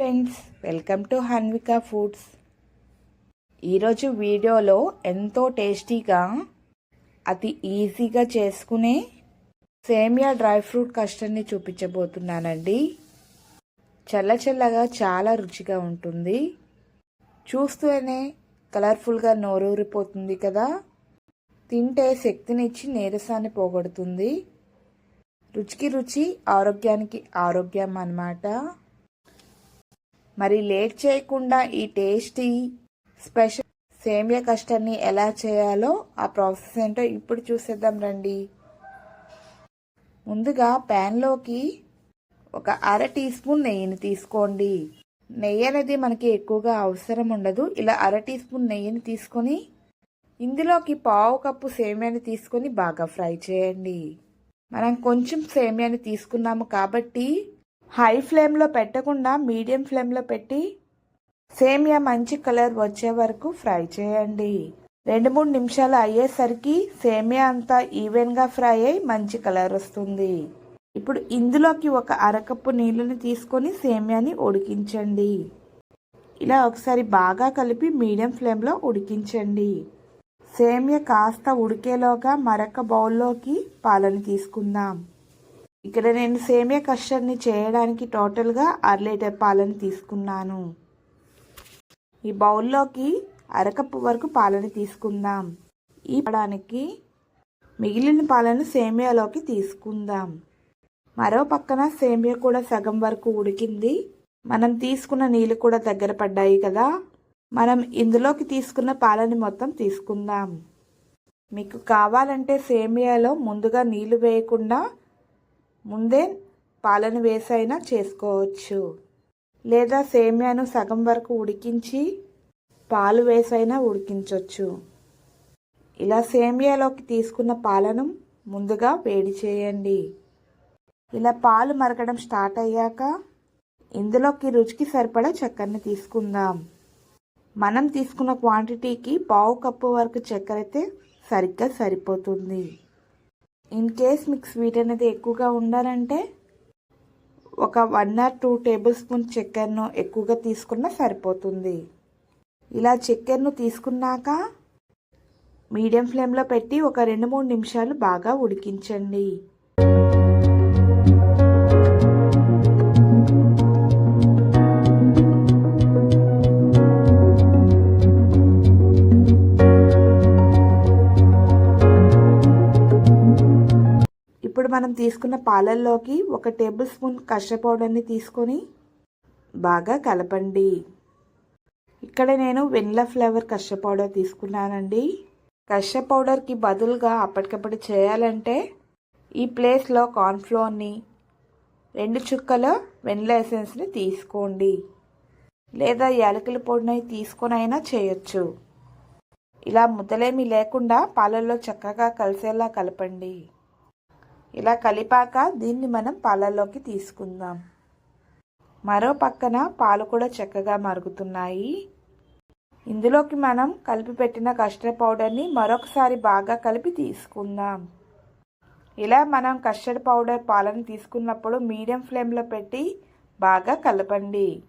Friends welcome to Hanvika foods. ఈరోజు వీడియోలో ఎంతో టేస్టీగా అతి ఈజీగా చేసుకునే సేమియా డ్రై ఫ్రూట్ కస్టర్డ్ని చూపించబోతున్నానండి. చల్ల చల్లగా చాలా రుచిగా ఉంటుంది. చూస్తూనే కలర్ఫుల్గా నోరూరిపోతుంది కదా. తింటే శక్తినిచ్చి నీరసాన్ని పోగొడుతుంది. రుచికి రుచి ఆరోగ్యానికి ఆరోగ్యం అన్నమాట. మరి లేట్ చేయకుండా ఈ టేస్టీ స్పెషల్ సేమియా కస్టర్డ్ని ఎలా చేయాలో ఆ ప్రాసెస్ ఏంటో ఇప్పుడు చూసేద్దాం రండి. ముందుగా ప్యాన్లోకి ఒక అర టీ స్పూన్ నెయ్యిని తీసుకోండి. నెయ్యి అనేది మనకి ఎక్కువగా అవసరం ఉండదు. ఇలా అర టీ స్పూన్ నెయ్యిని తీసుకొని ఇందులోకి పావు కప్పు సేమియాని తీసుకొని బాగా ఫ్రై చేయండి. మనం కొంచెం సేమియాని తీసుకున్నాము కాబట్టి హై ఫ్లేమ్లో పెట్టకుండా మీడియం ఫ్లేమ్లో పెట్టి సేమియా మంచి కలర్ వచ్చే వరకు ఫ్రై చేయండి. రెండు మూడు నిమిషాలు అయ్యేసరికి సేమియా అంతా ఈవెన్గా ఫ్రై అయ్యి మంచి కలర్ వస్తుంది. ఇప్పుడు ఇందులోకి ఒక అరకప్పు నీళ్ళని తీసుకొని సేమియాని ఉడికించండి. ఇలా ఒకసారి బాగా కలిపి మీడియం ఫ్లేమ్లో ఉడికించండి. సేమియా కాస్త ఉడికేలోగా మరొక బౌల్లోకి పాలను తీసుకుందాం. ఇక్కడ నేను సేమియా కస్టర్డ్ని చేయడానికి టోటల్గా అర లీటర్ పాలను తీసుకున్నాను. ఈ బౌల్లోకి అరకప్పు వరకు పాలను తీసుకుందాం. ఈ పడానికి మిగిలిన పాలను సేమియాలోకి తీసుకుందాం. మరో పక్కన సేమియా కూడా సగం వరకు ఉడికింది. మనం తీసుకున్న నీళ్ళు కూడా దగ్గర పడ్డాయి కదా. మనం ఇందులోకి తీసుకున్న పాలని మొత్తం తీసుకుందాం. మీకు కావాలంటే సేమియాలో ముందుగా నీళ్ళు వేయకుండా ముందే పాలను వేసైనా చేసుకోవచ్చు. లేదా సేమ్యాను సగం వరకు ఉడికించి పాలు వేసైనా ఉడికించవచ్చు ఇలా సేమియాలోకి తీసుకున్న పాలను ముందుగా వేడి చేయండి. ఇలా పాలు మరగడం స్టార్ట్ అయ్యాక ఇందులోకి రుచికి సరిపడా చక్కెరని తీసుకుందాం. మనం తీసుకున్న క్వాంటిటీకి పావు కప్పు వరకు చక్కెర అయితే సరిగ్గా సరిపోతుంది. ఇన్ కేస్ మీకు స్వీట్ అనేది ఎక్కువగా ఉండాలంటే ఒక one or two table spoon చక్కెరను ఎక్కువగా తీసుకున్నా సరిపోతుంది. ఇలా చక్కెరను తీసుకున్నాక మీడియం ఫ్లేమ్లో పెట్టి ఒక రెండు మూడు నిమిషాలు బాగా ఉడికించండి. ఇప్పుడు మనం తీసుకున్న పాలల్లోకి ఒక టేబుల్ స్పూన్ కష్ట పౌడర్ని తీసుకొని బాగా కలపండి. ఇక్కడ నేను వెనిలా ఫ్లేవర్ కష్ట పౌడర్ తీసుకున్నానండి. కష్ట పౌడర్కి బదులుగా అప్పటికప్పుడు చేయాలంటే ఈ ప్లేస్లో కార్న్ఫ్లోర్ని రెండు చుక్కల వెనిలా ఎసెన్స్ని తీసుకోండి. లేదా యాలకుల పొడిని తీసుకొని అయినా చేయొచ్చు. ఇలా ముద్దలేమి లేకుండా పాలల్లో చక్కగా కలిసేలా కలపండి. ఇలా కలిపాక దీన్ని మనం పాలల్లోకి తీసుకుందాం. మరో పక్కన పాలు కూడా చక్కగా మరుగుతున్నాయి. ఇందులోకి మనం కలిపి పెట్టిన కస్టర్డ్ పౌడర్ని మరొకసారి బాగా కలిపి తీసుకుందాం. ఇలా మనం కస్టర్డ్ పౌడర్ పాలను తీసుకున్నప్పుడు మీడియం ఫ్లేమ్లో పెట్టి బాగా కలపండి.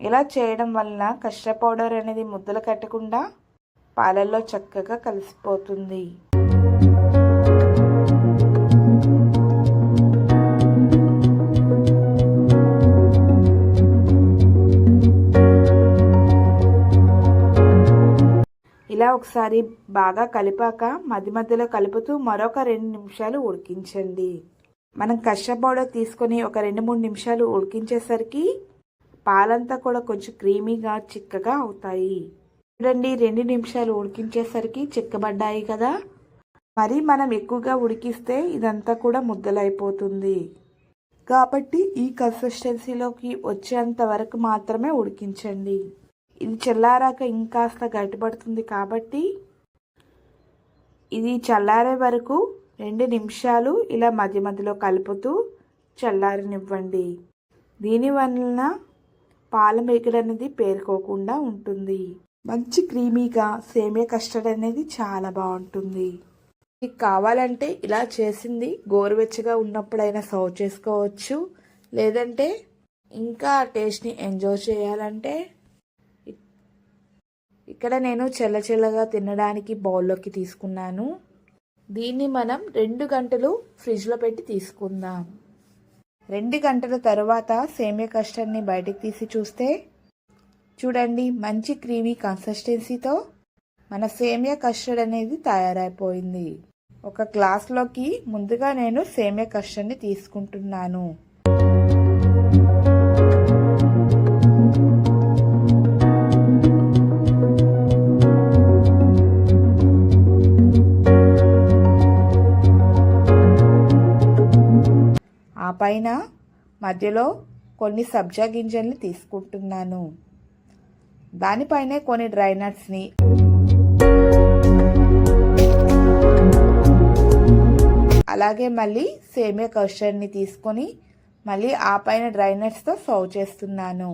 ఇలా చేయడం వలన కస్టర్డ్ పౌడర్ అనేది ముద్దలు కట్టకుండా పాలల్లో చక్కగా కలిసిపోతుంది. ఇలా ఒకసారి బాగా కలిపాక మధ్య మధ్యలో కలుపుతూ మరొక రెండు నిమిషాలు ఉడికించండి. మనం కష్ట పౌడర్ తీసుకొని ఒక రెండు మూడు నిమిషాలు ఉడికించేసరికి పాలంతా కూడా కొంచెం క్రీమీగా చిక్కగా అవుతాయి. చూడండి రెండు నిమిషాలు ఉడికించేసరికి చిక్కబడ్డాయి కదా. మరి మనం ఎక్కువగా ఉడికిస్తే ఇదంతా కూడా ముద్దలైపోతుంది. కాబట్టి ఈ కన్సిస్టెన్సీలోకి వచ్చేంత వరకు మాత్రమే ఉడికించండి. ఇది చల్లారాక ఇంకాస్త గట్టిపడుతుంది కాబట్టి ఇది చల్లారే వరకు రెండు నిమిషాలు ఇలా మధ్య మధ్యలో కలుపుతూ చల్లారనివ్వండి. దీని వలన పాల మేకడు అనేది పేరుకోకుండా ఉంటుంది. మంచి క్రీమీగా సేమియా కస్టర్డ్ అనేది చాలా బాగుంటుంది. మీకు కావాలంటే ఇలా చేసింది గోరువెచ్చగా ఉన్నప్పుడైనా సర్వ్ చేసుకోవచ్చు. లేదంటే ఇంకా టేస్ట్ని ఎంజాయ్ చేయాలంటే ఇక్కడ నేను చెల్ల చెల్లగా తినడానికి బౌల్లోకి తీసుకున్నాను. దీన్ని మనం రెండు గంటలు ఫ్రిడ్జ్లో పెట్టి తీసుకుందాం. రెండు గంటల తర్వాత సేమియా కస్టర్డ్ని బయటికి తీసి చూస్తే చూడండి మంచి క్రీమీ కన్సిస్టెన్సీతో మన సేమియా కస్టర్డ్ అనేది తయారైపోయింది. ఒక గ్లాస్లోకి ముందుగా నేను సేమియా కస్టర్డ్ని తీసుకుంటున్నాను. పైన మధ్యలో కొన్ని సబ్జా గింజల్ని తీసుకుంటున్నాను. దానిపైనే కొన్ని డ్రై నట్స్ని. అలాగే మళ్ళీ సేమియా కస్టర్డ్ని తీసుకొని మళ్ళీ ఆ పైన డ్రై నట్స్తో సర్వ్ చేస్తున్నాను.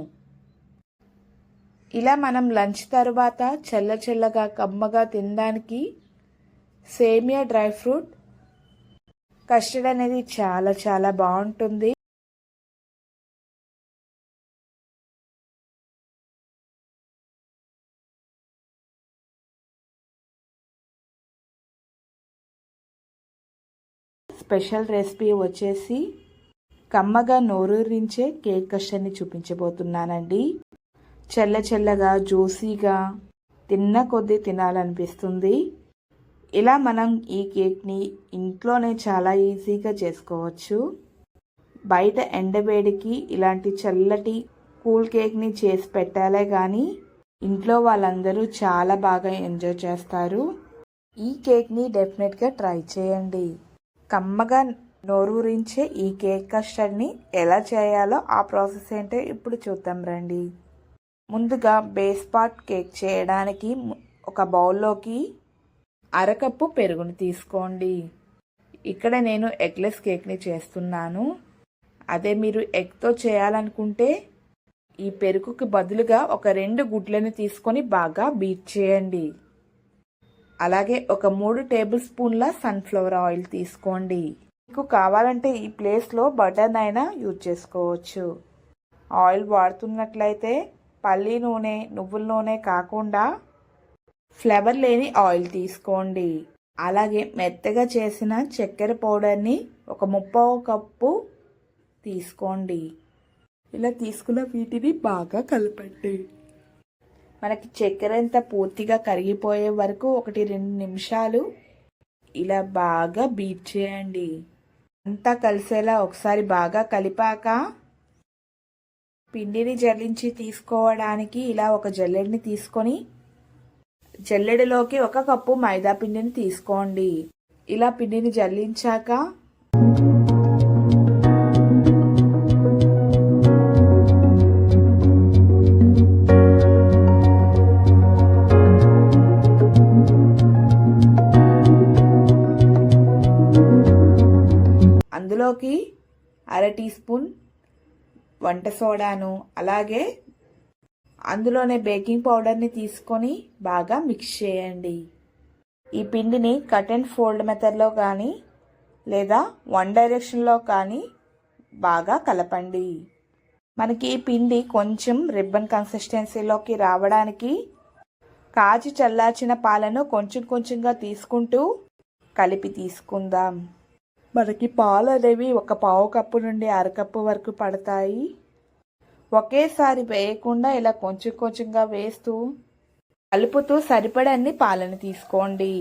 ఇలా మనం లంచ్ తర్వాత చల్ల చల్లగా కమ్మగా తినడానికి సేమియా డ్రై ఫ్రూట్ కస్టర్డ్ అనేది చాలా చాలా బాగుంటుంది. స్పెషల్ రెసిపీ వచ్చేసి కమ్మగా నోరూరించే కేక్ కస్టర్ని చూపించబోతున్నానండి. చల్ల చల్లగా జ్యూసీగా తిన్న కొద్దీ తినాలనిపిస్తుంది. ఇలా మనం ఈ కేక్ని ఇంట్లోనే చాలా ఈజీగా చేసుకోవచ్చు. బయట ఎండవేడికి ఇలాంటి చల్లటి కూల్ కేక్ని చేసి పెట్టాలే కానీ ఇంట్లో వాళ్ళందరూ చాలా బాగా ఎంజాయ్ చేస్తారు. ఈ కేక్ని డెఫినెట్గా ట్రై చేయండి. కమ్మగా నోరూరించే ఈ కేక్ కస్టర్డ్ని ఎలా చేయాలో ఆ ప్రాసెస్ ఏంటో ఇప్పుడు చూద్దాం రండి. ముందుగా బేస్ పార్ట్ కేక్ చేయడానికి ఒక బౌల్లోకి అరకప్పు పెరుగును తీసుకోండి. ఇక్కడ నేను ఎగ్లెస్ కేక్ని చేస్తున్నాను. అదే మీరు ఎగ్తో చేయాలనుకుంటే ఈ పెరుగుకి బదులుగా ఒక రెండు గుడ్లను తీసుకొని బాగా బీట్ చేయండి. అలాగే ఒక మూడు టేబుల్ స్పూన్ల సన్ఫ్లవర్ ఆయిల్ తీసుకోండి. మీకు కావాలంటే ఈ ప్లేస్లో బటర్ అయినా యూజ్ చేసుకోవచ్చు. ఆయిల్ వాడుతున్నట్లయితే పల్లి నూనె నువ్వుల నూనె కాకుండా ఫ్లేవర్ లేని ఆయిల్ తీసుకోండి. అలాగే మెత్తగా చేసిన చక్కెర పౌడర్ని ఒక ముప్పో కప్పు తీసుకోండి. ఇలా తీసుకున్న వీటిని బాగా కలపండి. మనకి చక్కెర అంతా పూర్తిగా కరిగిపోయే వరకు ఒకటి రెండు నిమిషాలు ఇలా బాగా బీట్ చేయండి. అంతా కలిసేలా ఒకసారి బాగా కలిపాక పిండిని జల్లించి తీసుకోవడానికి ఇలా ఒక జల్లెడిని తీసుకొని జల్లెడలోకి ఒక కప్పు మైదా పిండిని తీసుకోండి. ఇలా పిండిని జల్లించాక అందులోకి అర టీ స్పూన్ వంట సోడాను అలాగే అందులోనే బేకింగ్ పౌడర్ని తీసుకొని బాగా మిక్స్ చేయండి. ఈ పిండిని కట్ అండ్ ఫోల్డ్ మెథడ్లో కానీ లేదా వన్ డైరెక్షన్లో కానీ బాగా కలపండి. మనకి ఈ పిండి కొంచెం రిబ్బన్ కన్సిస్టెన్సీలోకి రావడానికి కాచి చల్లార్చిన పాలను కొంచెం కొంచెంగా తీసుకుంటూ కలిపి తీసుకుందాం. మనకి పాలు అనేవి ఒక పావు కప్పు నుండి అరకప్పు వరకు పడతాయి. ఒకేసారి వేయకుండా ఇలా కొంచెం కొంచెంగా వేస్తూ కలుపుతూ సరిపడన్ని పాలను తీసుకోండి.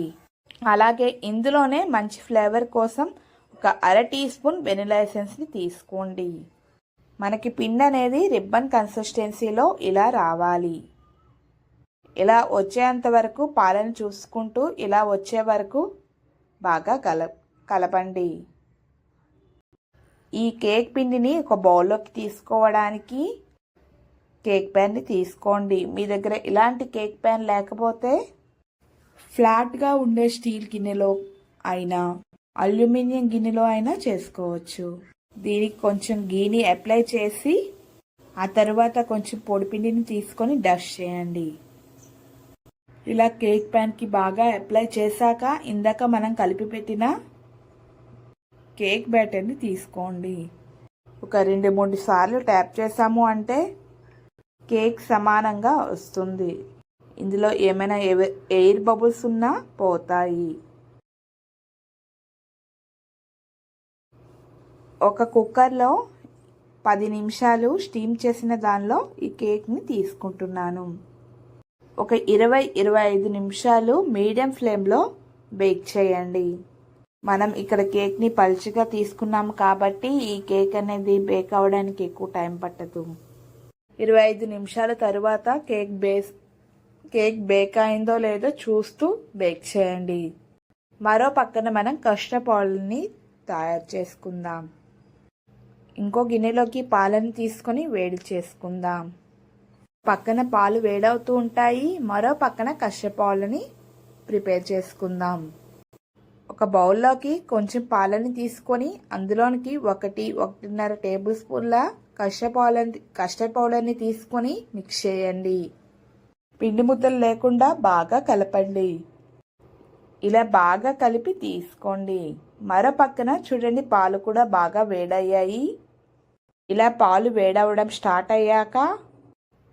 అలాగే ఇందులోనే మంచి ఫ్లేవర్ కోసం ఒక అర టీ స్పూన్ వెనిలా ఎసెన్స్ని తీసుకోండి. మనకి పిండి అనేది రిబ్బన్ కన్సిస్టెన్సీలో ఇలా రావాలి. ఇలా వచ్చేంత వరకు పాలను చూసుకుంటూ ఇలా వచ్చే వరకు బాగా కల కలపండి. ఈ కేక్ పిండిని ఒక బౌల్లోకి తీసుకోవడానికి కేక్ ప్యాన్ని తీసుకోండి. మీ దగ్గర ఇలాంటి కేక్ ప్యాన్ లేకపోతే ఫ్లాట్గా ఉండే స్టీల్ గిన్నెలో అయినా అల్యూమినియం గిన్నెలో అయినా చేసుకోవచ్చు. దీనికి కొంచెం గీని అప్లై చేసి ఆ తర్వాత కొంచెం పొడిపిండిని తీసుకొని డస్ట్ చేయండి. ఇలా కేక్ ప్యాన్కి బాగా అప్లై చేశాక ఇందాక మనం కలిపి పెట్టిన కేక్ బ్యాటర్ని తీసుకోండి. ఒక రెండు మూడు సార్లు ట్యాప్ చేసాము అంటే కేక్ సమానంగా వస్తుంది. ఇందులో ఏమైనా ఎవ- ఎయిర్ బబుల్స్ ఉన్నా పోతాయి. ఒక కుక్కర్లో పది నిమిషాలు స్టీమ్ చేసిన దానిలో ఈ కేక్ని తీసుకుంటున్నాను. ఒక ఇరవై ఇరవై ఐదు నిమిషాలు మీడియం ఫ్లేమ్లో బేక్ చేయండి. మనం ఇక్కడ కేక్ని పలుచగా తీసుకున్నాము కాబట్టి ఈ కేక్ అనేది బేక్ అవ్వడానికి ఎక్కువ టైం పట్టదు. ఇరవై ఐదు నిమిషాల తరువాత కేక్ బేస్ కేక్ బేక్ అయిందో లేదో చూస్తూ బేక్ చేయండి. మరో పక్కన మనం కస్టర్డ్ తయారు చేసుకుందాం. ఇంకో గిన్నెలోకి పాలను తీసుకొని వేడి చేసుకుందాం. పక్కన పాలు వేడవుతూ ఉంటాయి. మరో పక్కన కష్టపాలని ప్రిపేర్ చేసుకుందాం. ఒక బౌల్లోకి కొంచెం పాలని తీసుకొని అందులోనికి ఒకటి ఒకటిన్నర టేబుల్ స్పూన్ల కస్టర్డ్ పౌడర్ కస్టర్డ్ పౌడర్ని తీసుకొని మిక్స్ చేయండి. పిండి ముద్దలు లేకుండా బాగా కలపండి. ఇలా బాగా కలిపి తీసుకోండి. మరో పక్కన చూడండి పాలు కూడా బాగా వేడయ్యాయి. ఇలా పాలు వేడవడం స్టార్ట్ అయ్యాక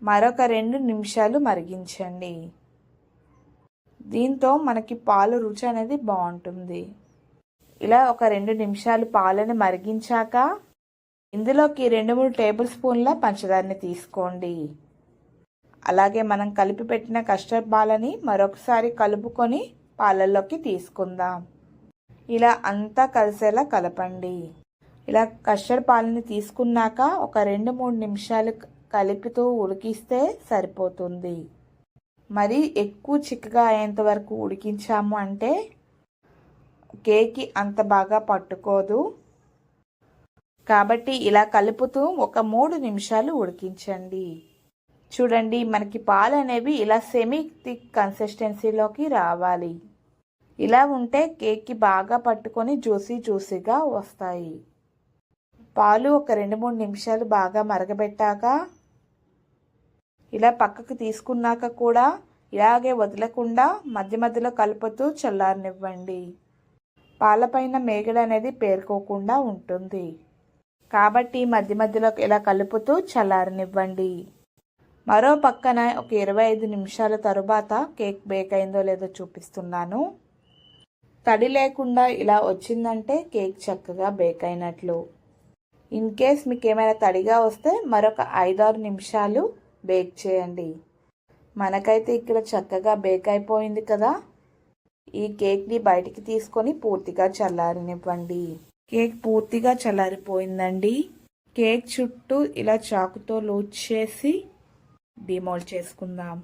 మరొక రెండు నిమిషాలు మరిగించండి. దీంతో మనకి పాలు రుచి అనేది బాగుంటుంది. ఇలా ఒక రెండు నిమిషాలు పాలను మరిగించాక ఇందులోకి రెండు మూడు టేబుల్ స్పూన్ల పంచదారని తీసుకోండి. అలాగే మనం కలిపి పెట్టిన కస్టర్డ్ పాలని మరొకసారి కలుపుకొని పాలల్లోకి తీసుకుందాం. ఇలా అంతా కలిసేలా కలపండి. ఇలా కస్టర్డ్ పాలని తీసుకున్నాక ఒక రెండు మూడు నిమిషాలు కలుపుతూ ఉడికిస్తే సరిపోతుంది. మరి ఎక్కువ చిక్కగా అయ్యేంత వరకు ఉడికించాము అంటే కేక్కి అంత బాగా పట్టుకోదు. కాబట్టి ఇలా కలుపుతూ ఒక మూడు నిమిషాలు ఉడికించండి. చూడండి మనకి పాలు అనేవి ఇలా సెమీ థిక్ కన్సిస్టెన్సీలోకి రావాలి. ఇలా ఉంటే కేక్కి బాగా పట్టుకొని జ్యూసీ జ్యూసీగా వస్తాయి. పాలు ఒక రెండు మూడు నిమిషాలు బాగా మరగబెట్టాక ఇలా పక్కకు తీసుకున్నాక కూడా ఇలాగే వదలకుండా మధ్య మధ్యలో కలుపుతూ చల్లారనివ్వండి. పాలపైన మేగడ అనేది పేరుకోకుండా ఉంటుంది. కాబట్టి మధ్య మధ్యలో ఇలా కలుపుతూ చల్లారనివ్వండి. మరో పక్కన ఒక ఇరవై ఐదు నిమిషాల తరువాత కేక్ బేక్ అయిందో లేదో చూపిస్తున్నాను. తడి లేకుండా ఇలా వచ్చిందంటే కేక్ చక్కగా బేక్ అయినట్లు. ఇన్ కేస్ మీకు ఏమైనా తడిగా వస్తే మరొక ఐదారు నిమిషాలు బేక్ చేయండి. మనకైతే ఇక్కడ చక్కగా బేక్ అయిపోయింది కదా. ఈ కేక్ని బయటికి తీసుకొని పూర్తిగా చల్లారనివ్వండి. కేక్ పూర్తిగా చల్లారిపోయిందండి. కేక్ చుట్టూ ఇలా చాకుతో లూజ్ చేసి డిమోల్డ్ చేసుకుందాం.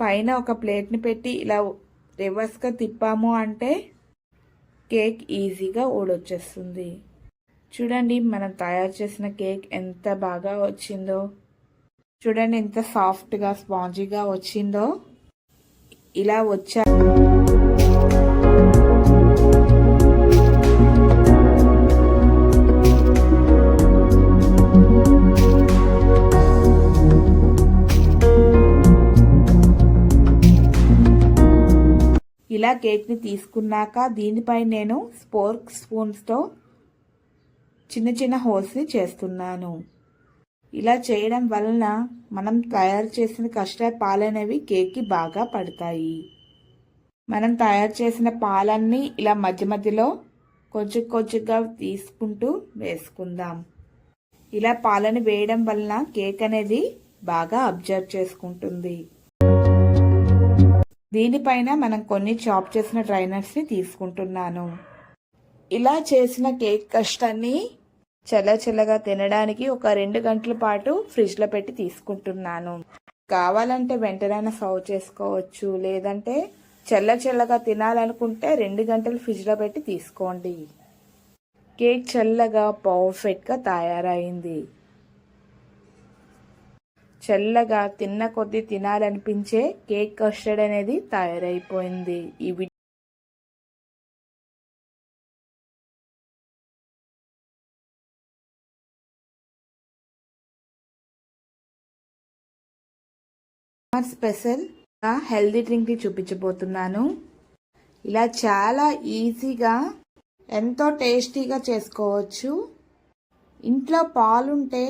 పైన ఒక ప్లేట్ని పెట్టి ఇలా రివర్స్గా తిప్పాము అంటే కేక్ ఈజీగా ఓడొచ్చేస్తుంది చూడండి మనం తయారు చేసిన కేక్ ఎంత బాగా వచ్చిందో. చూడండి ఎంత సాఫ్ట్గా స్పాంజీగా వచ్చిందో. ఇలా వచ్చా ఇలా కేక్ని తీసుకున్నాక దీనిపై నేను స్పోర్క్ స్పూన్స్తో చిన్న చిన్న హోల్స్ని చేస్తున్నాను. ఇలా చేయడం వలన మనం తయారు చేసిన కస్టర్డ్ పాలనేవి కేక్కి బాగా పడతాయి. మనం తయారు చేసిన పాలన్నీ ఇలా మధ్య మధ్యలో కొంచెం కొంచెంగా తీసుకుంటూ వేసుకుందాం. ఇలా పాలను వేయడం వలన కేక్ అనేది బాగా అబ్జర్వ్ చేసుకుంటుంది. దీనిపైన మనం కొన్ని చాప్ చేసిన డ్రైనట్స్ని తీసుకుంటున్నాను. ఇలా చేసిన కేక్ కష్టాన్ని చల్లచల్లగా తినడానికి ఒక రెండు గంటల పాటు ఫ్రిడ్జ్లో పెట్టి తీసుకుంటున్నాను. కావాలంటే వెంటనే సర్వ్ చేసుకోవచ్చు లేదంటే చల్ల చల్లగా తినాలనుకుంటే రెండు గంటలు ఫ్రిడ్జ్లో పెట్టి తీసుకోండి. కేక్ చల్లగా పర్ఫెక్ట్గా తయారైంది. చల్లగా తిన్న కొద్దీ తినాలనిపించే కేక్ కస్టర్డ్ అనేది తయారైపోయింది. ఈ స్పెషల్ హెల్దీ డ్రింక్ని చూపించబోతున్నాను. ఇలా చాలా ఈజీగా ఎంతో టేస్టీగా చేసుకోవచ్చు. ఇంట్లో పాలుంటే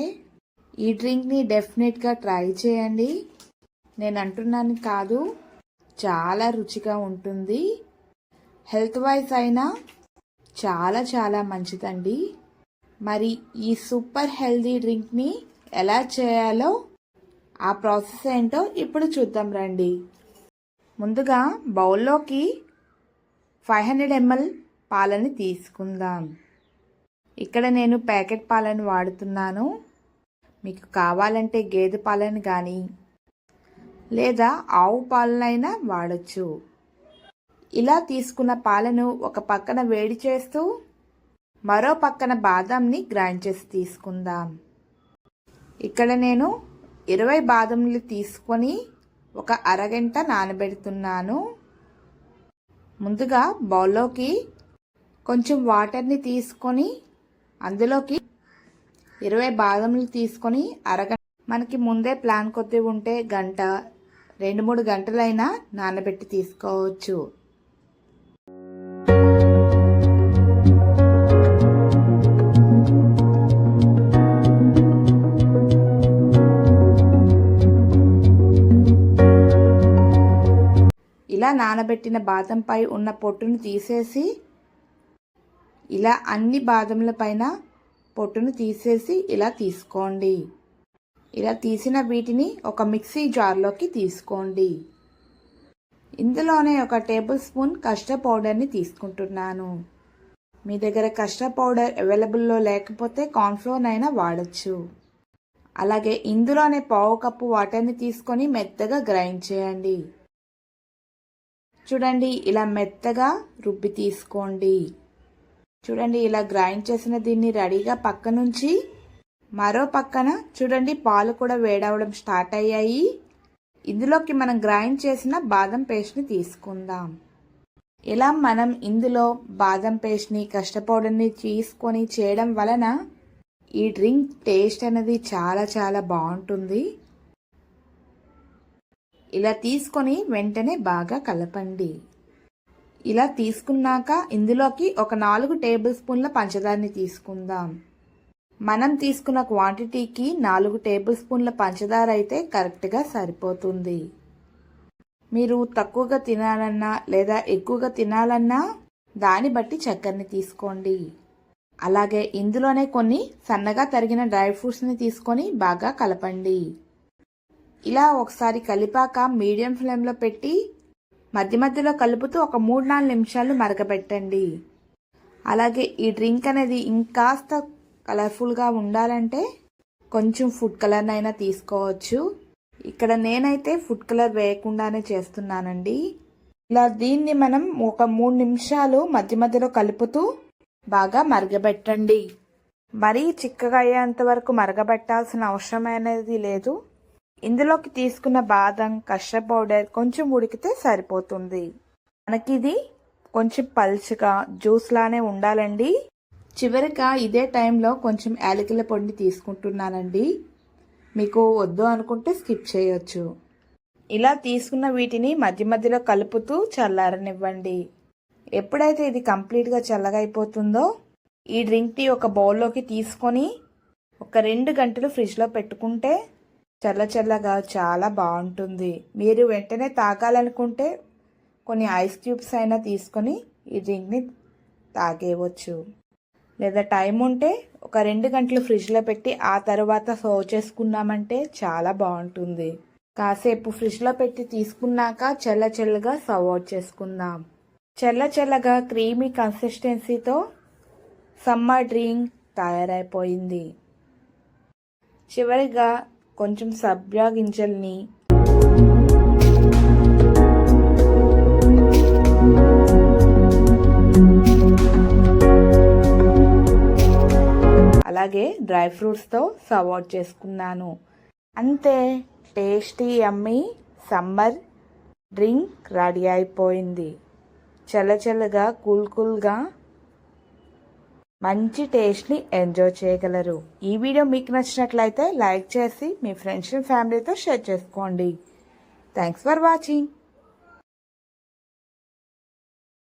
ఈ డ్రింక్ని డెఫినెట్గా ట్రై చేయండి. నేను అంటున్నాను కాదు చాలా రుచిగా ఉంటుంది. హెల్త్ వైజ్ అయినా చాలా చాలా మంచిదండి. మరి ఈ సూపర్ హెల్దీ డ్రింక్ని ఎలా చేయాలో ఆ ప్రాసెస్ ఏంటో ఇప్పుడు చూద్దాం రండి. ముందుగా బౌల్లోకి ఫైవ్ హండ్రెడ్ ఎంఎల్ పాలని తీసుకుందాం. ఇక్కడ నేను ప్యాకెట్ పాలను వాడుతున్నాను. మీకు కావాలంటే గేదె పాలను కానీ లేదా ఆవు పాలనైనా వాడచ్చు. ఇలా తీసుకున్న పాలను ఒక పక్కన వేడి చేస్తూ మరో పక్కన బాదంని గ్రైండ్ చేసి తీసుకుందాం. ఇక్కడ నేను ఇరవై బాదంలు తీసుకొని ఒక అరగంట నానబెడుతున్నాను. ముందుగా బౌల్లోకి కొంచెం వాటర్ని తీసుకొని అందులోకి ఇరవై బాదములు తీసుకొని అరగంట మనకి ముందే ప్లాన్ కొద్ది ఉంటే గంట రెండు మూడు గంటలైనా నానబెట్టి తీసుకోవచ్చు. ఇలా నానబెట్టిన బాదంపై ఉన్న పొట్టును తీసేసి ఇలా అన్ని బాదముల పైన పొట్టును తీసేసి ఇలా తీసుకోండి. ఇలా తీసిన వీటిని ఒక మిక్సీ జార్లోకి తీసుకోండి. ఇందులోనే ఒక టేబుల్ స్పూన్ కష్ట పౌడర్ని తీసుకుంటున్నాను. మీ దగ్గర కష్ట పౌడర్ అవైలబుల్లో లేకపోతే కార్న్ఫ్లోర్ అయినా వాడచ్చు. అలాగే ఇందులోనే పావు కప్పు వాటర్ని తీసుకొని మెత్తగా గ్రైండ్ చేయండి. చూడండి ఇలా మెత్తగా రుబ్బి తీసుకోండి. చూడండి ఇలా గ్రైండ్ చేసిన దీన్ని రెడీగా పక్క నుంచి మరో పక్కన చూడండి పాలు కూడా వేడవడం స్టార్ట్ అయ్యాయి. ఇందులోకి మనం గ్రైండ్ చేసిన బాదం పేస్ట్ని తీసుకుందాం. ఇలా మనం ఇందులో బాదం పేస్ట్ని కష్టపౌడర్ని తీసుకొని చేయడం వలన ఈ డ్రింక్ టేస్ట్ అనేది చాలా చాలా బాగుంటుంది. ఇలా తీసుకొని వెంటనే బాగా కలపండి. ఇలా తీసుకున్నాక ఇందులోకి ఒక నాలుగు టేబుల్ స్పూన్ల పంచదారని తీసుకుందాం. మనం తీసుకున్న క్వాంటిటీకి నాలుగు టేబుల్ స్పూన్ల పంచదార అయితే కరెక్ట్గా సరిపోతుంది. మీరు తక్కువగా తినాలన్నా లేదా ఎక్కువగా తినాలన్నా దాన్ని బట్టి చక్కెరని తీసుకోండి. అలాగే ఇందులోనే కొన్ని సన్నగా తరిగిన డ్రై ఫ్రూట్స్ని తీసుకొని బాగా కలపండి. ఇలా ఒకసారి కలిపాక మీడియం ఫ్లేమ్లో పెట్టి మధ్య మధ్యలో కలుపుతూ ఒక మూడు నాలుగు నిమిషాలు మరగబెట్టండి అలాగే ఈ డ్రింక్ అనేది ఇంకాస్త కలర్ఫుల్గా ఉండాలంటే కొంచెం ఫుడ్ కలర్నైనా తీసుకోవచ్చు. ఇక్కడ నేనైతే ఫుడ్ కలర్ వేయకుండానే చేస్తున్నానండి. ఇలా దీన్ని మనం ఒక మూడు నిమిషాలు మధ్య మధ్యలో కలుపుతూ బాగా మరగబెట్టండి మరీ చిక్కగా అయ్యేంత వరకు మరగబెట్టాల్సిన అవసరం అనేది లేదు. ఇందులోకి తీసుకున్న బాదం కష్ట పౌడర్ కొంచెం ఉడికితే సరిపోతుంది. మనకి ఇది కొంచెం పల్చగా జ్యూస్ లానే ఉండాలండి. చివరిగా ఇదే టైంలో కొంచెం యాలకుల పొడిని తీసుకుంటున్నానండి. మీకు వద్దు అనుకుంటే స్కిప్ చేయొచ్చు. ఇలా తీసుకున్న వీటిని మధ్య మధ్యలో కలుపుతూ చల్లారనివ్వండి. ఎప్పుడైతే ఇది కంప్లీట్గా చల్లగా అయిపోతుందో ఈ డ్రింక్ని ఒక బౌల్లోకి తీసుకొని ఒక రెండు గంటలు ఫ్రిడ్జ్లో పెట్టుకుంటే చల్ల చల్లగా చాలా బాగుంటుంది. మీరు వెంటనే తాగాలనుకుంటే కొన్ని ఐస్ క్యూబ్స్ అయినా తీసుకొని ఈ డ్రింక్ని తాగేయవచ్చు. లేదా టైం ఉంటే ఒక రెండు గంటలు ఫ్రిడ్జ్లో పెట్టి ఆ తర్వాత సర్వ్ చేసుకున్నామంటే చాలా బాగుంటుంది. కాసేపు ఫ్రిడ్జ్లో పెట్టి తీసుకున్నాక చల్ల చల్లగా సర్వ్ చేసుకుందాం. చల్ల చల్లగా క్రీమీ కన్సిస్టెన్సీతో సమ్మర్ డ్రింక్ తయారైపోయింది. చివరిగా కొంచెం సబ్జా గింజల్ని. అలాగే డ్రై ఫ్రూట్స్తో సర్వ్ చేసుకున్నాను. అంతే టేస్టీ అమ్మి సమ్మర్ డ్రింక్ రెడీ అయిపోయింది. చల్లచల్లగా కూల్ కూల్గా మంచి టేస్ట్ని ఎంజాయ్ చేయగలరు. ఈ వీడియో మీకు నచ్చినట్లయితే లైక్ చేసి మీ ఫ్రెండ్స్ అండ్ ఫ్యామిలీతో షేర్ చేసుకోండి. Thanks for watching